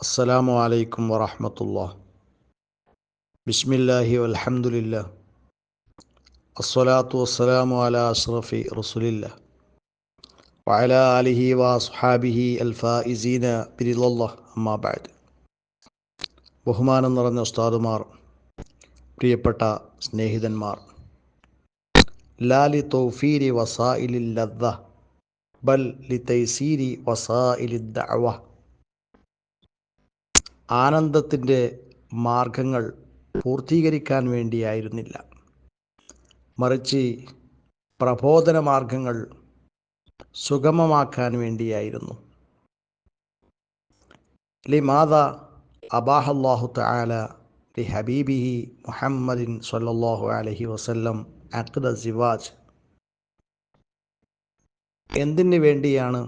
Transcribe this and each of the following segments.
السلام عليكم ورحمة الله بسم الله والحمد لله الصلاة والسلام على أشرف رسول الله وعلى آله وأصحابه الفائزين برضا الله أما بعد ബഹുമാനം നിറഞ്ഞ ഉസ്താദുമാർ പ്രിയപ്പെട്ട സ്നേഹിതന്മാർ ലാലി തൗഫീരി വസായിലി ലദ്ദ ബൽ ലി തൈസീരി വസായിലി ദഅവ ആനന്ദത്തിന്റെ മാർഗങ്ങൾ പൂർത്തീകരിക്കാൻ വേണ്ടിയായിരുന്നില്ല. മറിച്ച് പ്രബോധന മാർഗങ്ങൾ സുഗമമാക്കാൻ വേണ്ടിയായിരുന്നു. ലിമാദ അബാഹല്ലാഹു തആല ലി ഹബീബിഹി മുഹമ്മദിൻ സല്ലല്ലാഹു അലൈഹി വസല്ലം അഖ്ദ സിവാജ്. എന്തിനു വേണ്ടിയാണ്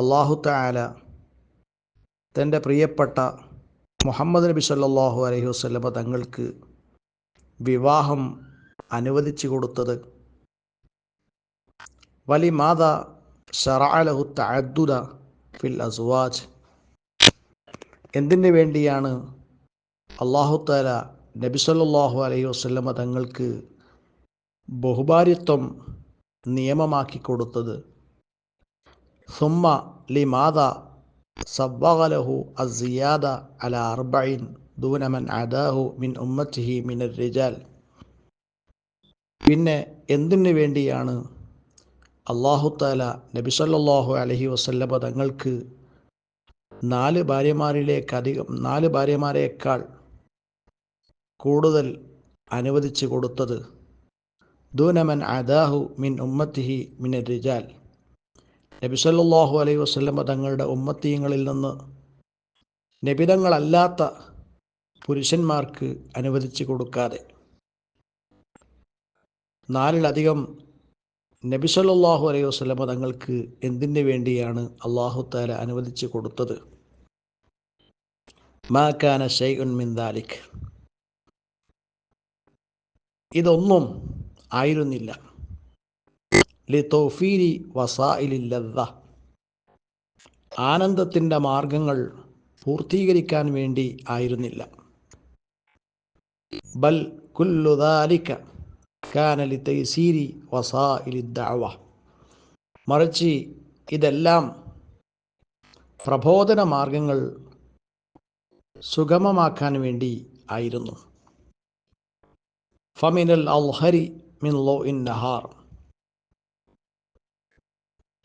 അള്ളാഹു തആല തന്റെ പ്രിയപ്പെട്ട മുഹമ്മദ് നബി സല്ലാഹു അലൈഹി വസ്ലമ തങ്ങൾക്ക് വിവാഹം അനുവദിച്ചു കൊടുത്തത്. വലി മാത ഷറാലഹു ഫിൽ അസ്വാജ്. എന്തിനു വേണ്ടിയാണ് അള്ളാഹു താല നബി സല്ലാഹു അലൈഹി വസ്ലമ തങ്ങൾക്ക് ബഹുഭാര്യത്വം നിയമമാക്കി കൊടുത്തത്? സുമ്മ ലി മാത സബ്ബഗലഹു അസിയാദ അല അർബൈൻ ദൂനമൻ അദാഹു മിൻ ഉമ്മത്തിഹി മിൻ റിജാൽ പിന്നെ എന്തിനു വേണ്ടിയാണ് അള്ളാഹുത്താല നബി സല്ലല്ലാഹു അലൈഹി വസല്ലമ തങ്ങൾക്ക് നാല് ഭാര്യമാരിലേക്കധികം നാല് ഭാര്യമാരേക്കാൾ കൂടുതൽ അനുവദിച്ചു കൊടുത്തത്? ദൂനമൻ അദാഹു മിൻ ഉമ്മത്തിഹി മിൻ റിജാൽ നബിസല്ലാഹു അലൈഹി വസ്ലമ തങ്ങളുടെ ഉമ്മത്തീയങ്ങളിൽ നിന്ന് നബിതങ്ങളല്ലാത്ത പുരുഷന്മാർക്ക് അനുവദിച്ചു കൊടുക്കാതെ നാലിലധികം നബിസല്ലാഹു അലൈഹി വസ്ലമ തങ്ങൾക്ക് എന്തിനു വേണ്ടിയാണ് അള്ളാഹു താല അനുവദിച്ചു കൊടുത്തത്? മാക്കാന ഷെയ്ഉൻ ഇതൊന്നും ആയിരുന്നില്ല. ലി തൗഫീരി വസായിലില്ലത ആനന്ദത്തിന്റെ മാർഗങ്ങൾ പൂർത്തീകരിക്കാൻ വേണ്ടി ആയിരുന്നില്ല. ബൽ കുല്ലുദാലിക്ക കാനലി തൈസീരി വസായിലി ദാവ മറിച്ച് ഇതെല്ലാം പ്രബോധന മാർഗങ്ങൾ സുഗമമാക്കാൻ വേണ്ടി ആയിരുന്നു. ഫമിനൽ അൽഹരി മിൻ ലോ ഇൻ നഹാർ.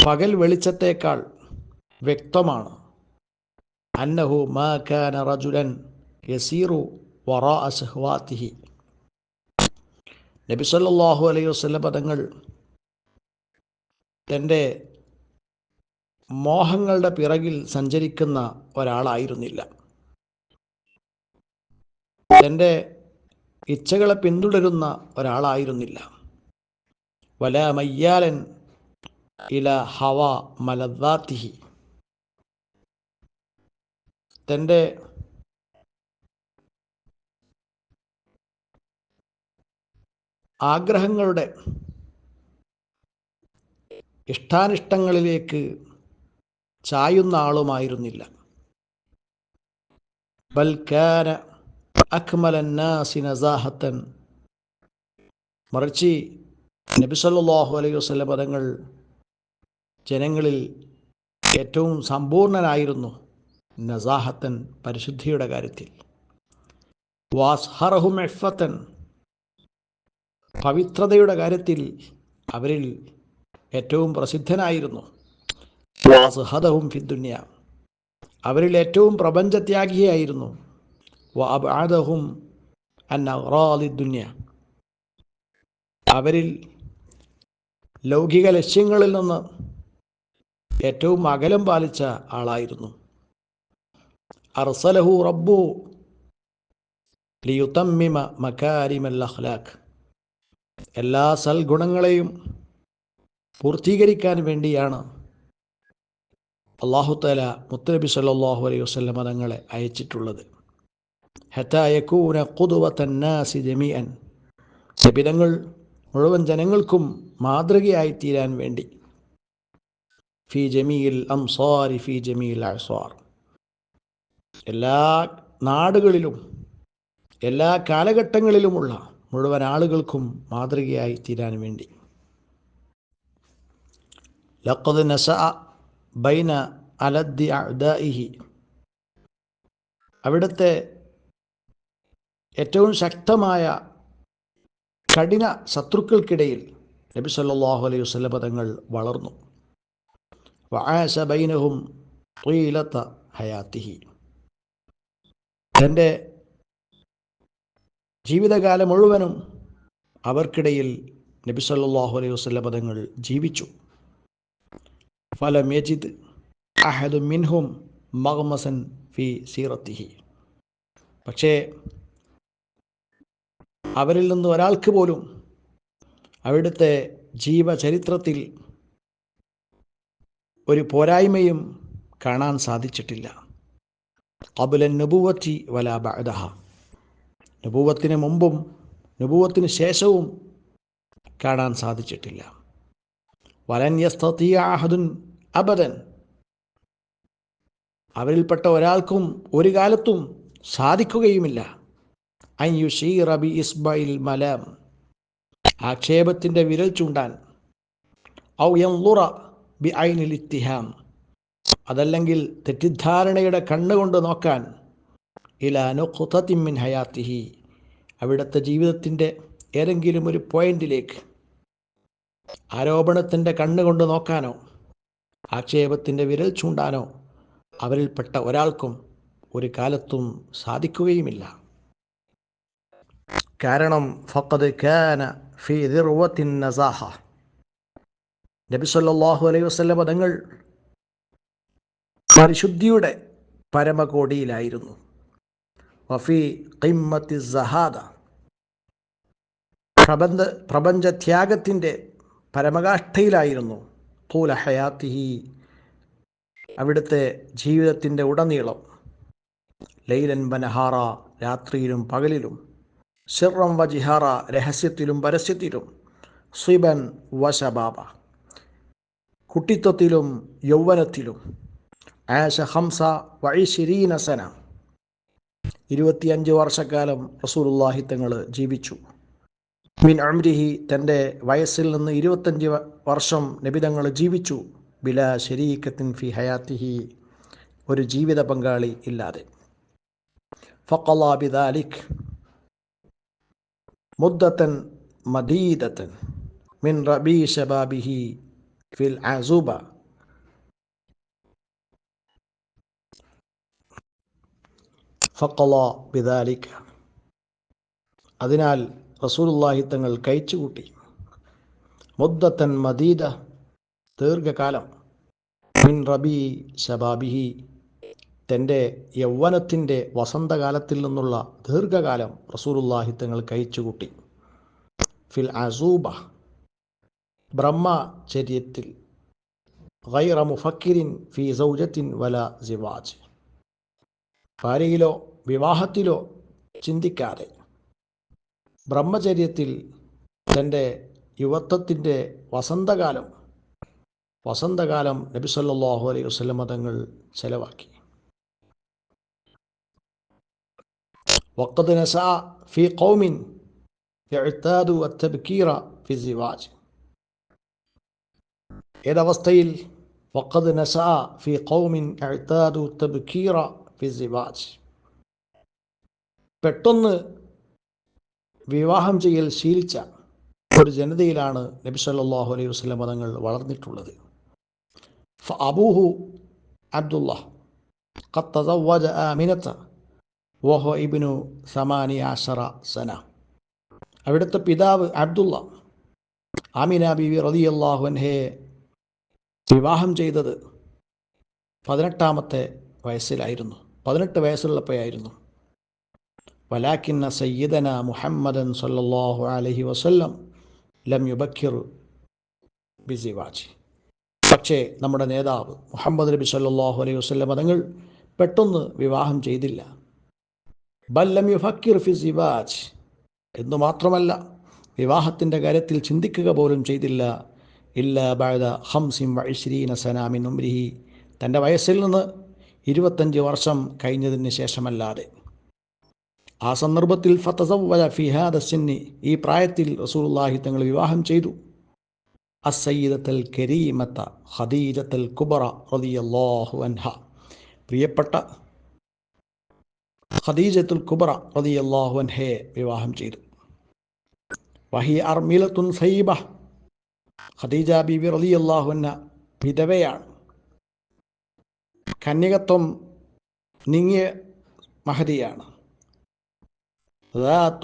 പകൽ വെളിച്ചത്തേക്കാൾ വ്യക്തമാണ്. അന്നഹു മാ റജുലൻ യസീറു വറാ അസഹ്വാത്തിഹി നബി സല്ലല്ലാഹു അലൈഹി വസല്ലം പദങ്ങൾ തന്റെ മോഹങ്ങളുടെ പിറകിൽ സഞ്ചരിക്കുന്ന ഒരാളായിരുന്നില്ല. തന്റെ ഇച്ഛകളെ പിന്തുടരുന്ന ഒരാളായിരുന്നില്ല. വല മയ്യാലൻ ഇല ഹവ മലദാത്തിഹി. തന്റെ ആഗ്രഹങ്ങളുടെ ഇഷ്ടാനിഷ്ടങ്ങളിലേക്ക് ചായുന്ന ആളുമായിരുന്നില്ല. ബൽക്കാന അക്മലന്നാസി നസാഹത്തൻ. മറിച്ച് നബി സല്ലല്ലാഹു അലൈഹി വസല്ലം പദങ്ങൾ ജനങ്ങളിൽ ഏറ്റവും സമ്പൂർണനായിരുന്നു നസാഹത്തൻ പരിശുദ്ധിയുടെ കാര്യത്തിൽ. വാസ്ഹറഹു മെഫത്തൻ പവിത്രതയുടെ കാര്യത്തിൽ അവരിൽ ഏറ്റവും പ്രസിദ്ധനായിരുന്നു. വാസ്ഹദഹും ഫിദ്ദുന്യ അവരിൽ ഏറ്റവും പ്രപഞ്ചത്യാഗിയായിരുന്നു. വഅബഅദഹും അൻ അഗ്റാദി ദുന്യ. അവരിൽ ലൗകിക ലക്ഷ്യങ്ങളിൽ നിന്ന് ഏറ്റവും അകലം പാലിച്ച ആളായിരുന്നു. അർസലഹു റബ്ബു ലിയുതമ്മിമ മകാരിമൽ അഖ്ലാഖ്. എല്ലാ സൽഗുണങ്ങളെയും പൂർത്തീകരിക്കാൻ വേണ്ടിയാണ് അള്ളാഹുത്തല മുത്തനബി സല്ലാഹു അലൈഹി വസ്ലം തങ്ങളെ അയച്ചിട്ടുള്ളത്. ഹത്തായക്കൂന കുതുവത്തന്നാസി ജമീഅൻ. സബിതങ്ങൾ മുഴുവൻ ജനങ്ങൾക്കും മാതൃകയായിത്തീരാൻ വേണ്ടി. ഫി ജമീൽ അംസാരി ഫി ജമീൽ അസാർ എല്ലാ നാടുകളിലും എല്ലാ കാലഘട്ടങ്ങളിലുമുള്ള മുഴുവൻ ആളുകൾക്കും മാതൃകയായി തീരാൻ വേണ്ടി. ലഖദ് നസ ബൈന അലദ്ദി അവിടുത്തെ ഏറ്റവും ശക്തമായ കഠിന ശത്രുക്കൾക്കിടയിൽ നബി സല്ലല്ലാഹു അലൈഹി തങ്ങൾ വളർന്നു. വആശ ബൈനഹും ഹയാത്തിഹി. തന്റെ ജീവിതകാലം മുഴുവനും അവർക്കിടയിൽ നബി സല്ലാഹു അലൈഹി വസല്ലം പദങ്ങൾ ജീവിച്ചു. ഫലം യജിദ് അഹദു മിൻഹും മഗ്മസൻ ഫി സീറത്തിഹി. പക്ഷേ അവരിൽ നിന്ന് ഒരാൾക്ക് പോലും അവിടുത്തെ ജീവചരിത്രത്തിൽ ഒരു പോരായ്മയും കാണാൻ സാധിച്ചിട്ടില്ല. കബുലൻ നുബുവത്തി വല ബഅദഹ. നുബുവത്തിന് മുമ്പും നുബുവത്തിന് ശേഷവും കാണാൻ സാധിച്ചിട്ടില്ല. വലൻ യസ്തീയ അഹദുൻ അബദൻ. അവരിൽപ്പെട്ട ഒരാൾക്കും ഒരു കാലത്തും സാധിക്കുകയുമില്ല. അയ്യുഷീർ റബി ഇസ്ബൈൽ മലം. ആക്ഷേപത്തിന്റെ വിരൽ ചൂണ്ടാൻ. ഔ യൻളുറ ബി ഐനിൽ ഇത്തിഹാം. അതല്ലെങ്കിൽ തെറ്റിദ്ധാരണയുടെ കണ്ണുകൊണ്ട് നോക്കാൻ ഇലാ നുഖ്തത്തിൻ ഹയാത്തിഹി. അവിടുത്തെ ജീവിതത്തിന്റെ ഏതെങ്കിലും ഒരു പോയിന്റിലേക്ക് ആരോപണത്തിന്റെ കണ്ണുകൊണ്ട് നോക്കാനോ ആക്ഷേപത്തിന്റെ വിരൽ ചൂണ്ടാനോ അവരിൽപ്പെട്ട ഒരാൾക്കും ഒരു കാലത്തും സാധിക്കുകയുമില്ല. കാരണം ഫക്കത് കാന ഫി ദിർവത്തിൻ നസാഹ. നബി സല്ലല്ലാഹു അലൈഹി വസല്ലം തങ്ങൾ പരിശുദ്ധിയുടെ പരമകോടിയിലായിരുന്നു. വഫി ഖിമ്മത്തി സഹാദ. പ്രബന്ധ പ്രപഞ്ചത്യാഗത്തിന്റെ പരമകാഷ്ഠയിലായിരുന്നു. തൂല ഹയാത്തിഹി അവിടുത്തെ ജീവിതത്തിന്റെ ഉടനീളം. ലൈലൻ ബനഹാറ രാത്രിയിലും പകലിലും. സിറം വജിഹാറ രഹസ്യത്തിലും പരസ്യത്തിലും. സ്വിബൻ വശബാബ കുട്ടിത്വത്തിലും യൗവനത്തിലും. ആശ ഹംസ വഴിശിരീന സന. ഇരുപത്തിയഞ്ച് വർഷക്കാലം റസൂലുള്ളാഹി തങ്ങൾ ജീവിച്ചു. മിൻ അമ്രിഹി തന്റെ വയസ്സിൽ നിന്ന് ഇരുപത്തഞ്ച് വർഷം നബിതങ്ങൾ ജീവിച്ചു. ബില ശരീക്കത്തിൻ ഫി ഹയാത്തിഹി. ഒരു ജീവിത പങ്കാളി ഇല്ലാതെ. ഫക്കലാബിദാലിഖ് മുദ്ദത്തൻ മദീദത്തൻ. മിൻ റബി ഷബാബിഹി ഫിൽ അസൂബ ഫക്കല ബിദാലിക്ക അതിനാൽ റസൂലുള്ളാഹി തങ്ങൾ കഴിച്ചുകൂട്ടി മുദ്ദത്തൻ മദീദ ദീർഘകാലം. മിൻ റബി ശബാബിഹി തന്റെ യൗവനത്തിന്റെ വസന്തകാലത്തിൽ നിന്നുള്ള ദീർഘകാലം റസൂലുള്ളാഹി തങ്ങൾ കഴിച്ചുകൂട്ടി ഫിൽ അസൂബ. ബ്രഹ്മചര്യത്തിൽ. ഗൈറ മുഫക്കിരിൻ ഫി സൗജത്തിൻ വല സിവാജ്. ഭാര്യയിലോ വിവാഹത്തിലോ ചിന്തിക്കാതെ ബ്രഹ്മചര്യത്തിൽ തന്റെ യുവത്വത്തിന്റെ വസന്തകാലം വസന്തകാലം നബി സല്ലല്ലാഹു അലൈഹി വസല്ലം തങ്ങൾ ചെലവാക്കി. വഖദ് നസഅ ഫി കൗമിൻ ഫി സിവാജ്. ഏതവസ്ഥയിൽ? വക്കത് നസ ഫി കൗമിൻ അഴ്ത്താദു തബ്ക്കീറ ഫി സിബാജ്. പെട്ടെന്ന് വിവാഹം ചെയ്യൽ ശീലിച്ച ഒരു ജനതയിലാണ് നബി സല്ലാഹു അലൈഹി വസ്ലം മതങ്ങൾ വളർന്നിട്ടുള്ളത്. അബൂഹു അബ്ദുള്ള ഖത്തസവ്വജ ആമിനത്ത വഹോ ഇബിനു സമാനി ആശറ സന. അവിടുത്തെ പിതാവ് അബ്ദുള്ള ആമിന ബിവി റളിയല്ലാഹു അൻഹേ വിവാഹം ചെയ്തത് പതിനെട്ടാമത്തെ വയസ്സിലായിരുന്നു. പതിനെട്ട് വയസ്സുള്ളപ്പോഴായിരുന്നു. വലാക്കിന്ന സയ്യിദന മുഹമ്മദൻ സല്ലാഹു അലഹി വസ്ല്ലം ലം യുബക്കിർ ബിസിവാജ് പക്ഷേ നമ്മുടെ നേതാവ് മുഹമ്മദ് നബി സല്ലാഹു അലൈഹി വസ്ല്ലം മതങ്ങൾ പെട്ടെന്ന് വിവാഹം ചെയ്തില്ല. ബല്ലം ഫി സിവാജ് എന്നു മാത്രമല്ല വിവാഹത്തിന്റെ കാര്യത്തിൽ ചിന്തിക്കുക പോലും ചെയ്തില്ല. ഇല്ല ഹംസിം വൈശ്രീന സനാമിൻ ഉംരിഹി. തന്റെ വയസ്സിൽ നിന്ന് ഇരുപത്തഞ്ച് വർഷം കഴിഞ്ഞതിന് ശേഷമല്ലാതെ. ആ സന്ദർഭത്തിൽ ഫത്തസവ്വല ഫിഹാദ സിന്നി. ഈ പ്രായത്തിൽ റസൂലുള്ളാഹി തങ്ങൾ വിവാഹം ചെയ്തു. അസയ്യിദത്തൽ കരീമത്ത ഹദീജത്തൽ കുബറ റതിയല്ലാഹു അൻഹ. പ്രിയപ്പെട്ട ഖദീജത്തുൽ കുബറ റതിയല്ലാഹു അൻഹയെ വിവാഹം ചെയ്തു. വഹി അർമിലത്തുൻ സൈബ ഖദീജ ബിബി റലി അള്ളാഹുന്ന വിധവയാണ്. കന്യകത്വം നീങ്ങിയ മഹതിയാണ്.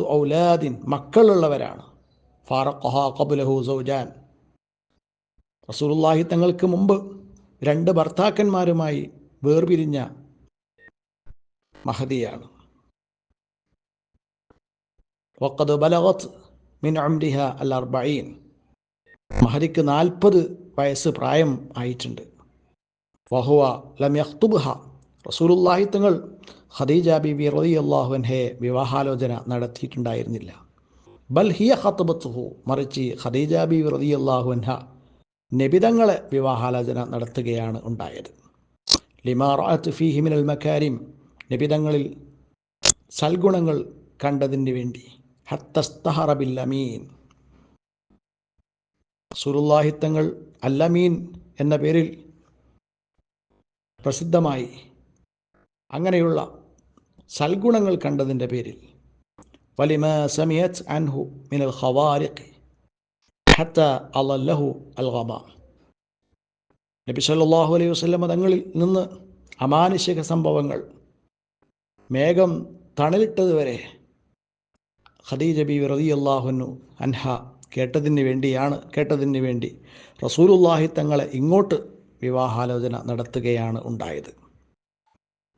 ഔലാദിൻ മക്കളുള്ളവരാണ്. ഫാറഖഹ സൗജാൻ. റസൂലുള്ളാഹി തങ്ങൾക്ക് മുമ്പ് രണ്ട് ഭർത്താക്കന്മാരുമായി വേർപിരിഞ്ഞ മഹതിയാണ്. വക്കത് ബലഗത്ത് മിൻ അംരിഹ അൽ അർബൈൻ മഹദിക്ക് നാൽപ്പത് വയസ്സ് പ്രായം ആയിട്ടുണ്ട്. വഹുവ ലം യഖ്തുബ്ഹ. റസൂലുള്ളാഹി തങ്ങൾ ഖദീജ ബിബി റളിയല്ലാഹു അൻഹയെ വിവാഹാലോചന നടത്തിയിട്ടുണ്ടായിരുന്നില്ല. ബൽ ഹിയ ഖത്ബത്തുഹു മറിച്ച് ഖദീജ ബിബി റളിയല്ലാഹു അൻഹ നബിതങ്ങളെ വിവാഹാലോചന നടത്തുകയാണ് ഉണ്ടായത്. ലിമാ ഫിഹിമിനൽ മക്കാരിം നബിതങ്ങളിൽ സൽഗുണങ്ങൾ കണ്ടതിന് വേണ്ടി. ഹത്തസ്തഹറ ബിൽ അമീൻ റസൂലുള്ളാഹി തങ്ങൾ അല്ലമീൻ എന്ന പേരിൽ പ്രസിദ്ധമായി അങ്ങനെയുള്ള സൽഗുണങ്ങൾ കണ്ടതിന്റെ പേരിൽ. വലിമ സമിയത്ത് അൻഹു മിനൽ അലല്ലഹു അൽ ഗമാം നബി സല്ലാഹു അലൈഹി വസ്ലം തങ്ങളിൽ നിന്ന് അമാനുഷിക സംഭവങ്ങൾ മേഘം തണലിട്ടതുവരെ ഖദീജ ബി അള്ളാഹുനു അൻഹ കേട്ടതിന് വേണ്ടിയാണ് കേട്ടതിന് വേണ്ടി റസൂലുള്ളാഹി തങ്ങളെ ഇങ്ങോട്ട് വിവാഹാലോചന നടത്തുകയാണ് ഉണ്ടായത്.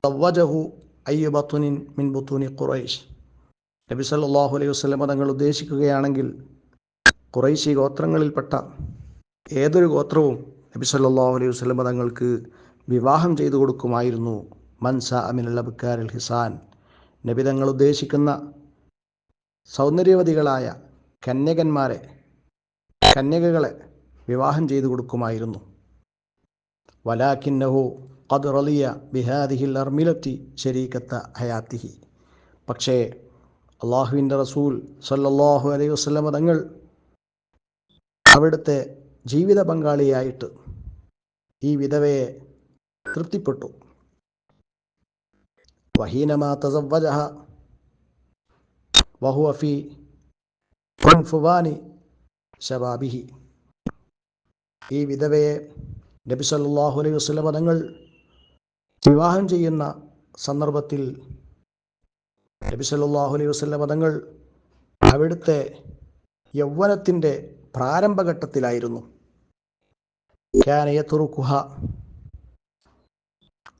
തവ്വജഹു അയ്യ ബത്തുനിൻ മിൻ ബുത്തുനി ഖുറൈഷ് നബി സല്ലല്ലാഹു അലൈഹി വസ്ലമ തങ്ങൾ ഉദ്ദേശിക്കുകയാണെങ്കിൽ ഖുറൈശി ഗോത്രങ്ങളിൽപ്പെട്ട ഏതൊരു ഗോത്രവും നബി സല്ലല്ലാഹു അലൈഹി വസ്ലമ തങ്ങൾക്ക് വിവാഹം ചെയ്തു കൊടുക്കുമായിരുന്നു. മൻസ അമിനുൽ അബ്കാരിൽ ഹിസാൻ. നബി തങ്ങൾ ഉദ്ദേശിക്കുന്ന സൗന്ദര്യവതികളായ കന്യകന്മാരെ കന്യകകളെ വിവാഹം ചെയ്തു കൊടുക്കുമായിരുന്നു. വലാഖിന്നഹു ഖദ് റളിയ ബിഹാദിഹിൽ അർമിലത്തി ശരീക്കത്ത ഹയാത്തിഹി. പക്ഷേ അള്ളാഹുവിന്റെ റസൂൽ സല്ലല്ലാഹു അലൈഹി വസ്ലമ തങ്ങൾ അവിടുത്തെ ജീവിത പങ്കാളിയായിട്ട് ഈ വിധവയെ തൃപ്തിപ്പെട്ടു. വഹീനമാ തസവ്വജഹ വഹുവ ഫി ഈ വിധവയെ നബി സല്ലല്ലാഹു അലൈഹി വസല്ലമ തങ്ങൾ വിവാഹം ചെയ്യുന്ന സന്ദർഭത്തിൽ നബി സല്ലല്ലാഹു അലൈഹി വസല്ലമ തങ്ങൾ അവിടുത്തെ യൗവനത്തിന്റെ പ്രാരംഭഘട്ടത്തിലായിരുന്നു. ഖ്യാനയത്തുറുക്കുഹ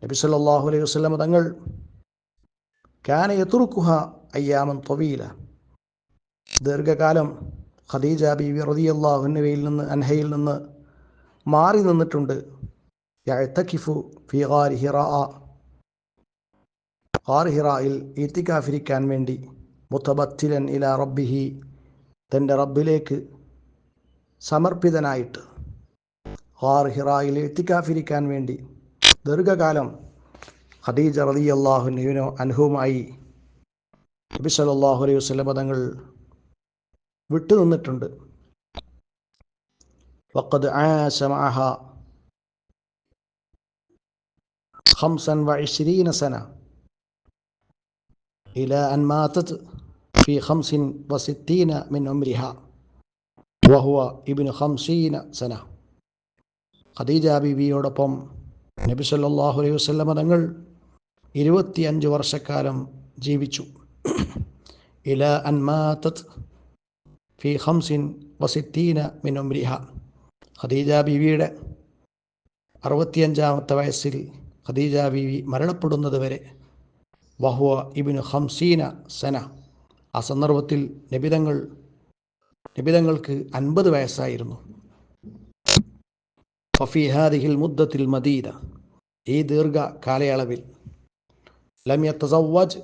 നബി സല്ലല്ലാഹു അലൈഹി വസല്ലമ തങ്ങൾ ഖ്യാനയത്തുറുക്കുഹ അയ്യാമൻ തൊവീല. ദീർഘകാലം ഖദീജ ബീവി അൻഹയിൽ നിന്ന് അൻഹയിൽ നിന്ന് മാറി നിന്നിട്ടുണ്ട്. യഅ്തകിഫു ഫി ഗാരി ഹിറാ. ഹിറായിൽ ഈത്തിക്കാഫിരിക്കാൻ വേണ്ടി മുത്തബത്തിലൻ ഇല റബ്ബിഹി തന്റെ റബ്ബിലേക്ക് സമർപ്പിതനായിട്ട് ഹാർ ഹിറായിൽ എത്തിക്കാഫിരിക്കാൻ വേണ്ടി ദീർഘകാലം ഖദീജ റളിയല്ലാഹു അൻഹുവിനോ അൻഹുവുമായി നബി സല്ലല്ലാഹു അലൈഹി വസല്ലം തങ്ങൾ വിട്ടുനിന്നിട്ടുണ്ട് وقد عاش معها خمسا وعشرين سنة إلى أن ماتت في خمس وستين من عمرها وهو ابن خمسين سنة ഖദീജ ബീവിയോടൊപ്പം നബി സല്ലല്ലാഹു അലൈഹി വസല്ലമ തങ്ങൾ ഇരുപത്തിയഞ്ച് വർഷക്കാലം ജീവിച്ചു ഇല അൻമാത്തത് ഫി ഹംസിൻ വസിത്തീന മിൻ ഉംരിഹ. ഖദീജ ബീവിയുടെ അറുപത്തിയഞ്ചാമത്തെ വയസ്സിൽ ഖദീജ ബീവി മരണപ്പെടുന്നത് വരെ വഹുവ ഇബിന് ഹംസീന സന. ആ സന്ദർഭത്തിൽ നിബിതങ്ങൾ നിബിതങ്ങൾക്ക് അൻപത് വയസ്സായിരുന്നു. ഫഫിഹാദിഹിൽ മുദ്ദത്തിൽ മദീദ. ഈ ദീർഘ കാലയളവിൽ ലം യത്തസവ്വജ്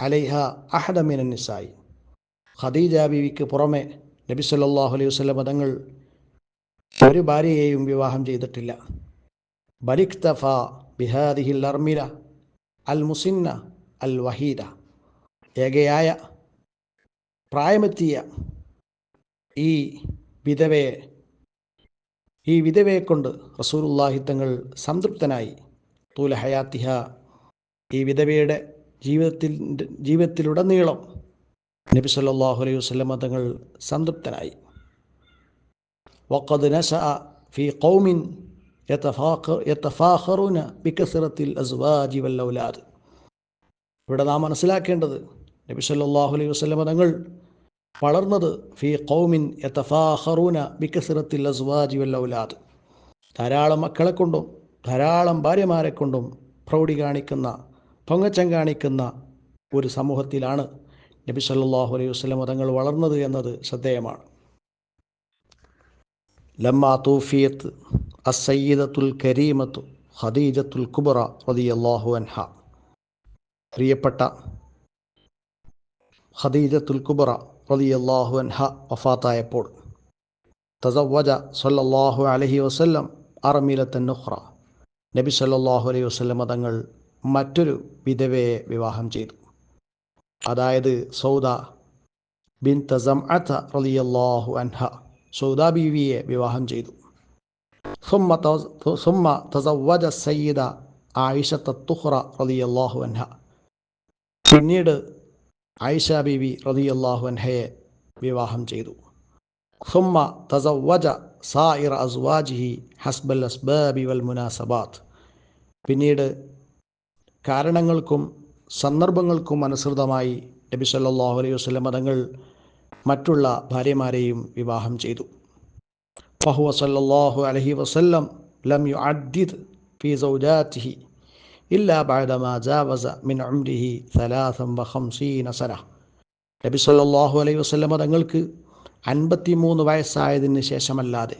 അലൈഹ അഹദമിനായി ഖദീജ ബീവിക്ക് പുറമെ നബി സല്ലാഹു അലൈഹി വസല്ലം തങ്ങൾ ഒരു ഭാര്യയെയും വിവാഹം ചെയ്തിട്ടില്ല. ബരിഖ്തഫ ബിഹാദിഹിൽ അർമില അൽ മുസിന്ന അൽ വഹീദ ഏകയായ പ്രായമെത്തിയ ഈ വിധവയെ ഈ വിധവയെ കൊണ്ട് റസൂലുള്ളാഹി തങ്ങൾ സംതൃപ്തനായി. തൂല ഹയാത്തിഹ ഈ വിധവയുടെ ജീവിതത്തിൽ ജീവിതത്തിലുടനീളം നബി സല്ലാഹു അലൈഹി വസല്ലമ തങ്ങൾ സംതൃപ്തനായി. വഖദ് നസ ഫി ഖൗമിൻ യതഫാഖറുന ബികസറത്തിൽ അസ്വാജി വൽ ഔലാദ് ഇവിടെ നാം മനസ്സിലാക്കേണ്ടത് നബി സല്ലല്ലാഹു അലൈഹി വസല്ലമ തങ്ങൾ വളർന്നത് ഫി ഖൗമിൻ യതഫാഖറുന ബികസറത്തിൽ അസ്വാജി വൽ ഔലാദ് ധാരാളം മക്കളെ കൊണ്ടും ധാരാളം ഭാര്യമാരെ കൊണ്ടും പ്രൗഢി കാണിക്കുന്ന പൊങ്ങച്ചം കാണിക്കുന്ന ഒരു സമൂഹത്തിലാണ് നബി സല്ലാഹു അലൈഹി വസ്ലം തങ്ങൾ വളർന്നത് എന്നത് ശ്രദ്ധേയമാണ്. ലമ്മ തൂഫിയത്ത് അസയ്യിദത്തുൽ കരീമത്തു ഖദീജത്തുൽ കുബറ റളിയല്ലാഹു അൻഹ. പ്രിയപ്പെട്ട ഖദീജത്തുൽ കുബറ റളിയല്ലാഹു അൻഹ വഫാത്തായപ്പോൾ തസവജ സല്ലല്ലാഹു അലഹി വസ്ല്ലം അറമീലത്തൻ നുഹ്റ നബി സല്ലാഹു അലൈഹി വസ്ലം തങ്ങൾ മറ്റൊരു വിധവയെ വിവാഹം ചെയ്തു. അതായത് സൗദ ബിൻ തസം അത്ത അൻഹ. സൗദ ബീവിയെ വിവാഹം ചെയ്തു. സുമ്മ സുമ്മ തസവജ സയ്യിദ ആയിഷത്ത തുഹ്റ റലിയല്ലാഹു അൻഹ. പിന്നീട് ആയിഷ ബീവി റളിയല്ലാഹു അൻഹയെ വിവാഹം ചെയ്തു. സുമ്മ തസവജ സായിർ അസ്വാജിഹി ഹസ്ബൽ അസ്ബാബി വൽ മുനാസബാത്ത്. പിന്നീട് കാരണങ്ങൾക്കും സന്ദർഭങ്ങൾക്കും അനുസൃതമായി നബി സല്ലാഹു അലൈഹി വസ്ലം തങ്ങൾ മറ്റുള്ള ഭാര്യമാരെയും വിവാഹം ചെയ്തു. ഫഹുവ സല്ലല്ലാഹു അലഹി വസല്ലം ലം യു യുഅദ്ദിദ് ഫി സൗജാതിഹി ഇല്ലാ ബഅദമാ ജാവസ മിൻ ഉംരിഹി 53 സന. നബി സല്ലല്ലാഹു അലൈഹി വസ്ലമ തങ്ങൾക്ക് അൻപത്തിമൂന്ന് വയസ്സായതിന് ശേഷമല്ലാതെ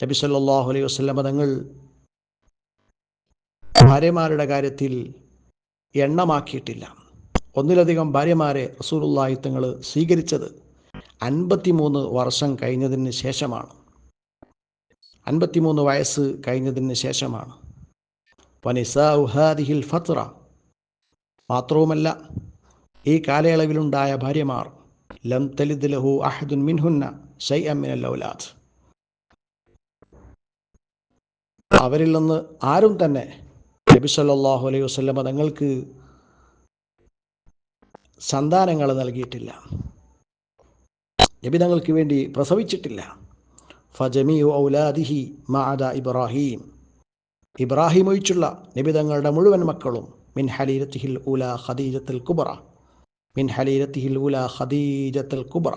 നബി സല്ലാഹു അലൈഹി വസ്ലമ തങ്ങൾ ഭാര്യമാരുടെ കാര്യത്തിൽ എണ്ണമാക്കിയിട്ടില്ല. ഒന്നിലധികം ഭാര്യമാരെ റസൂലുള്ളാഹി തങ്ങൾ സ്വീകരിച്ചത് അൻപത്തിമൂന്ന് വർഷം കഴിഞ്ഞതിന് ശേഷമാണ്. അൻപത്തിമൂന്ന് വയസ്സ് കഴിഞ്ഞതിന് ശേഷമാണ്. വനിസാഹിൽ ഫത്ര മാത്രവുമല്ല ഈ കാലയളവിലുണ്ടായ ഭാര്യമാർ ലം തലിദ് ലഹു അഹദുൻ മിൻഹുന്ന ഷൈ അമിനൽ ലൗലാദ് അവരിൽ നിന്ന് ആരും തന്നെ നബി സല്ലാഹു അലൈഹി വസ്ലമ തങ്ങൾക്ക് സന്താനങ്ങൾ നൽകിയിട്ടില്ല. നബി തങ്ങൾക്ക് വേണ്ടി പ്രസവിച്ചിട്ടില്ല. ഫജമിയു ഔലാദിഹി മാദ ഇബ്രാഹിം. ഇബ്രാഹിം ഒഴിച്ചുള്ള നബി തങ്ങളുടെ മുഴുവൻ മക്കളും മിൻ ഹലീരത്തിഹിൽ ഉല ഖദീജത്തുൽ കുബറ മിൻ ഹലീരത്തിഹിൽ ഉല ഖദീജത്തുൽ കുബറ.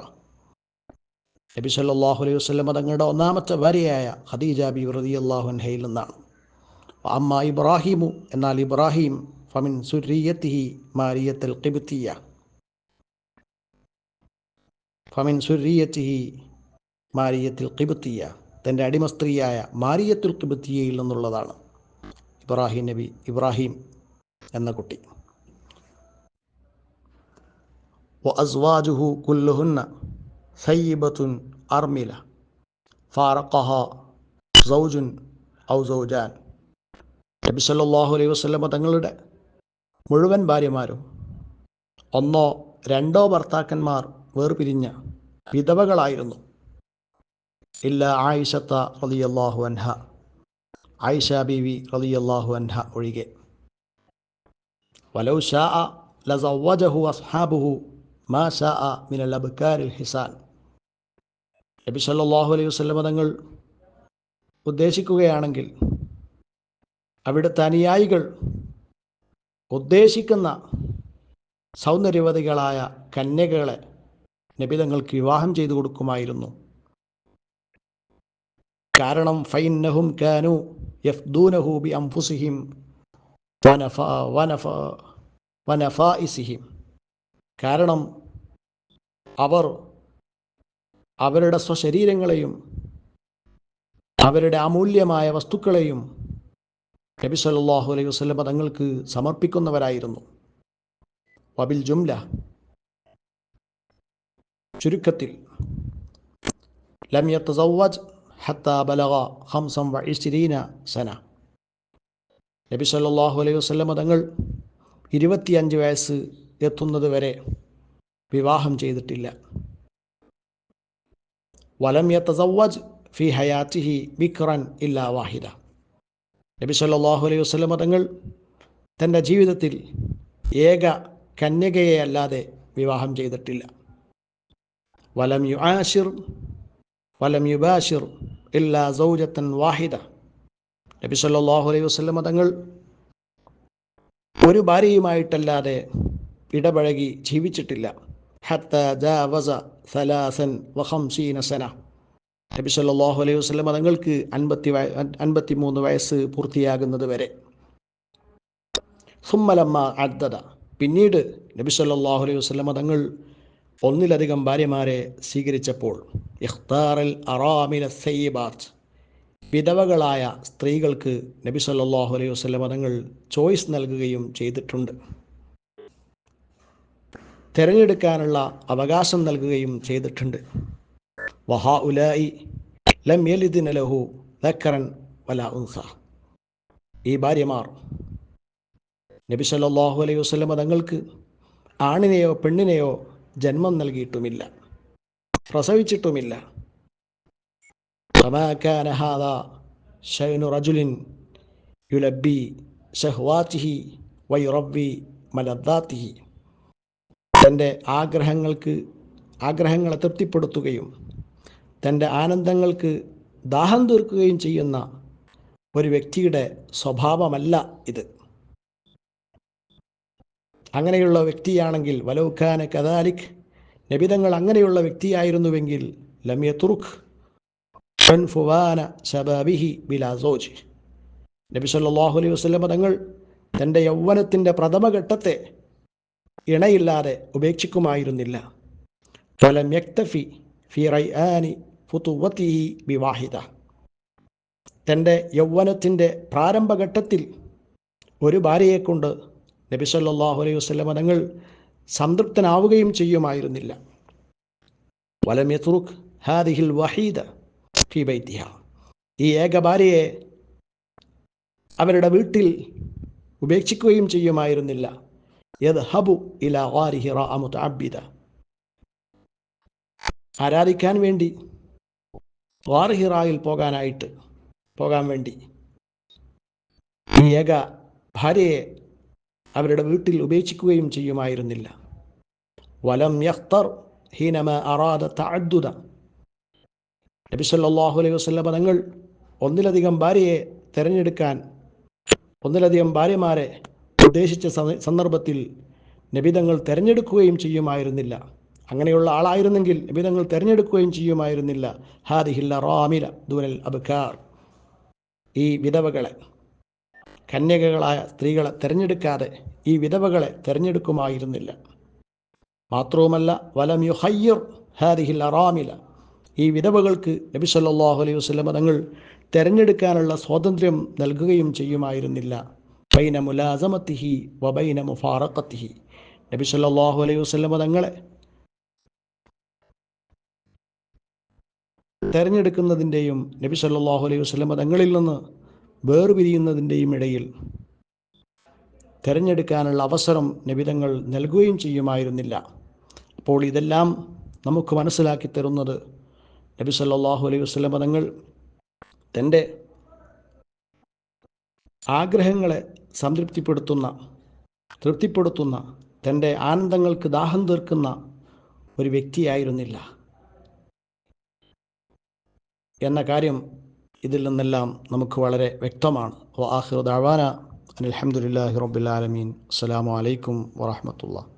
നബി സല്ലാഹു അലൈഹി വസ്ലമ തങ്ങളുടെ ഒന്നാമത്തെ ഭാര്യയായ ഖദീജ ബി റളിയല്ലാഹു അള്ളാഹുൻഹയിൽ നിന്നാണ്. അമ്മ ഇബ്രാഹിമു എന്നാൽ ഇബ്രാഹിം ഫമിൻ സുരിയത്തിഹി മാരിയത്തുൽ ഖിബ്തിയ ഫമിൻ സുരിയത്തിഹി മാരിയത്തുൽ ഖിബ്തിയ തൻ്റെ അടിമ സ്ത്രീയായ മാരിയത്തുൽ ഖിബ്തിയയിൽ നിന്നുള്ളതാണ് ഇബ്രാഹിം നബി ഇബ്രാഹിം എന്ന കുട്ടി وأزواجه كلهن ثيبة أرملة فارقها زوج أو زوجان നബി സല്ലല്ലാഹു അലൈഹി വസല്ലമ തങ്ങളുടെ മുഴുവൻ ഭാര്യമാരും ഒന്നോ രണ്ടോ ഭർത്താക്കന്മാർ വേർപിരിഞ്ഞ വിധവകളായിരുന്നു. ഇല്ല ആയിഷത്ത റളിയല്ലാഹു അൻഹ ആയിഷ ബീവി റളിയല്ലാഹു അൻഹ ഒഴികെ. വലൗ ഷാ ലസവ്വജഹു അസ്ഹാബുഹു മാ ഷാ മിനൽ അബ്കാരിൽ ഹിസാൻ നബി സല്ലല്ലാഹു അലൈഹി വസല്ലമ തങ്ങൾ ഉദ്ദേശിക്കുകയാണെങ്കിൽ അവിടുത്തെ അനുയായികൾ ഉദ്ദേശിക്കുന്ന സൗന്ദര്യവതികളായ കന്യകകളെ നബിതങ്ങൾക്ക് വിവാഹം ചെയ്തു കൊടുക്കുമായിരുന്നു. കാരണം ഫൈനഹും കാനു യഫ്ദൂനഹു ബി അംഫുസിഹിം വനഫ വനഫ വനഫ ഇസിഹിം കാരണം അവർ അവരുടെ സ്വശരീരങ്ങളെയും അവരുടെ അമൂല്യമായ വസ്തുക്കളെയും നബി സല്ലല്ലാഹു അലൈഹി വസല്ലം തങ്ങൾക്ക് സമർപ്പിക്കുന്നവരായിരുന്നു. വബിൽ ജുംല ചുരുക്കത്തിൽ ലം യത്തസവ്വജ് ഹത്ത ബലഗ ഖംസം വഇശ്രീന സന. നബി സല്ലാഹു അലൈഹി വസ്ലമ തങ്ങൾ ഇരുപത്തിയഞ്ച് വയസ്സ് എത്തുന്നത് വരെ വിവാഹം ചെയ്തിട്ടില്ല. വലം യത്തസവ്വജ് ഫി ഹയാറ്റിഹി ബിക്രൻ ഇല്ലാ വാഹിദ. നബി സല്ലാഹു അലൈഹി വസ്ലമ തങ്ങൾ തന്റെ ജീവിതത്തിൽ ഏക കന്യകയെ അല്ലാതെ വിവാഹം ചെയ്തിട്ടില്ല. വലം യു ആഷിർ വലം യുബാഷിർ ഇല്ലാ സൗജത്തൻ വാഹിദ. നബി സല്ലാഹു അലൈഹി വസ്ലമ തങ്ങൾ ഒരു ഭാര്യയുമായിട്ടല്ലാതെ ഇടപഴകി ജീവിച്ചിട്ടില്ല. ഹത്ത ജാവസ സലാസൻ വഹംസീന സന. നബി സല്ലാഹു അലൈഹി വസ്ലമ തങ്ങൾക്ക് അൻപത്തി അൻപത്തി മൂന്ന് വയസ്സ് പൂർത്തിയാകുന്നത് വരെ. സുമ്മലമ്മ അദ്ദത പിന്നീട് നബി സല്ലാഹു അലൈഹി വസ്ലമ തങ്ങൾ ഒന്നിലധികം ഭാര്യമാരെ സ്വീകരിച്ചപ്പോൾ ഇഖ്താറൽ അറാമിന സയ്യിബാത്ത്. വിധവകളായ സ്ത്രീകൾക്ക് നബി സല്ലാഹു അലൈഹി വസ്ലമ തങ്ങൾ ചോയ്സ് നൽകുകയും ചെയ്തിട്ടുണ്ട്. തിരഞ്ഞെടുക്കാനുള്ള അവകാശം നൽകുകയും ചെയ്തിട്ടുണ്ട്. വഹാ ലം യലിദിന ലഹു ദക്കറൻ വല ഉൻസ. ഈ ഭാര്യമാർ നബി സല്ലാഹു അലൈഹി വസ്ലമ തങ്ങൾക്ക് ആണിനെയോ പെണ്ണിനെയോ ജന്മം നൽകിയിട്ടുമില്ല. പ്രസവിച്ചിട്ടുമില്ല. ഫമാകാന ഹാദ ഷൈനു റജുലിൻ യുലബി ഷഹ്വാത്തിഹി വയുറബി മലദ്ദാത്തിഹി. തന്റെ ആഗ്രഹങ്ങൾക്ക് ആഗ്രഹങ്ങളെ തൃപ്തിപ്പെടുത്തുകയും തന്റെ ആനന്ദങ്ങൾക്ക് ദാഹം തീർക്കുകയും ചെയ്യുന്ന ഒരു വ്യക്തിയുടെ സ്വഭാവമല്ല ഇത്. അങ്ങനെയുള്ള വ്യക്തിയാണെങ്കിൽ വലൗഖാന കദാലിക് നബിതങ്ങൾ അങ്ങനെയുള്ള വ്യക്തിയായിരുന്നുവെങ്കിൽ ലമ്യ തുറുഖ് ഫുവാന ശബാബിഹി ബിലാസോജ് നബി സല്ലാഹു അലൈഹി വസ്ലമ തങ്ങൾ തന്റെ യൗവനത്തിന്റെ പ്രഥമഘട്ടത്തെ ഇണയില്ലാതെ ഉപേക്ഷിക്കുമായിരുന്നില്ല. ഫലം യക്തഫി ഫി റൈആനി ഫുതുവത്തിഹി വിവാഹിത. തന്റെ യൗവനത്തിന്റെ പ്രാരംഭഘട്ടത്തിൽ ഒരു ഭാര്യയെക്കൊണ്ട് നബി സല്ലാഹു അലൈഹി വസ്ലമ തങ്ങൾ സംതൃപ്തനാവുകയും ചെയ്യുമായിരുന്നില്ല. വലം യത്രുഖ് ഹാദിഹിൽ വഹീദ ഫിബൈത്തിഹ ഈ ഏക ഭാര്യയെ അവരുടെ വീട്ടിൽ ഉപേക്ഷിക്കുകയും ചെയ്യുമായിരുന്നില്ല. യദ്ഹബു ഇല വാരിഹി മുതഅബ്ബിദ. ആരാധിക്കാൻ വേണ്ടി വാർഹിറായിൽ പോകാനായിട്ട് പോകാൻ വേണ്ടി. ഈ ഏക ഭാര്യയെ അവരുടെ വീട്ടിൽ ഉപേക്ഷിക്കുകയും ചെയ്യുമായിരുന്നില്ല. വലം യഖ്തർ ഹീനമ അറാദ തഅദ്ദുദ. നബി സല്ലല്ലാഹു അലൈഹി വസല്ലം തങ്ങൾ ഒന്നിലധികം ഭാര്യയെ തിരഞ്ഞെടുക്കാൻ ഒന്നിലധികം ഭാര്യമാരെ ഉദ്ദേശിച്ച സന്ദർഭത്തിൽ നബി തങ്ങൾ തിരഞ്ഞെടുക്കുകയും ചെയ്യുമായിരുന്നില്ല. അങ്ങനെയുള്ള ആളായിരുന്നെങ്കിൽ നബിതങ്ങൾ തിരഞ്ഞെടുക്കുകയും ചെയ്യുമായിരുന്നില്ല. ഹാദിഹില്ല റാമില ദൂനൽ അബ്കാർ. ഈ വിധവകളെ കന്യകകളായ സ്ത്രീകളെ തിരഞ്ഞെടുക്കാതെ ഈ വിധവകളെ തിരഞ്ഞെടുക്കുമായിരുന്നില്ല. മാത്രവുമല്ല വലം യുഹയ്യർ ഹാദിഹിൽ അറാമില. ഈ വിധവകൾക്ക് നബി സല്ലാഹു അലൈഹി വസ്ലമ തങ്ങൾ തിരഞ്ഞെടുക്കാനുള്ള സ്വാതന്ത്ര്യം നൽകുകയും ചെയ്യുമായിരുന്നില്ല. ബൈന മുലാസമത്തിഹി വബൈന മുഫാറക്കത്തിഹി നബി സല്ലാഹു അലൈഹി വസ്ലമ തങ്ങളെ തിരഞ്ഞെടുക്കുന്നതിന്റെയും നബി സല്ലാഹു അലൈഹി വസ്ലം തങ്ങളിൽ നിന്ന് വേർപിരിയുന്നതിന്റെയും ഇടയിൽ തിരഞ്ഞെടുക്കാനുള്ള അവസരം നബിതങ്ങൾ നൽകുകയും ചെയ്യുമായിരുന്നില്ല. അപ്പോൾ ഇതെല്ലാം നമുക്ക് മനസ്സിലാക്കി തരുന്നത് നബി സല്ലാഹു അലൈഹി വസ്ലം തങ്ങൾ തന്റെ ആഗ്രഹങ്ങളെ സംതൃപ്തിപ്പെടുത്തുന്ന തൃപ്തിപ്പെടുത്തുന്ന തന്റെ ആനന്ദങ്ങൾക്ക് ദാഹം തീർക്കുന്ന ഒരു വ്യക്തിയായിരുന്നില്ല. എന്ന കാര്യം ഇതിൽ നിന്നെല്ലാം നമുക്ക് വളരെ വ്യക്തമാണ്. ആഹിർ ദാവാന അലഹമുല്ലാഹി റബ്ബുലാലമീൻ അസ്സാം വാഹമത്തുള്ള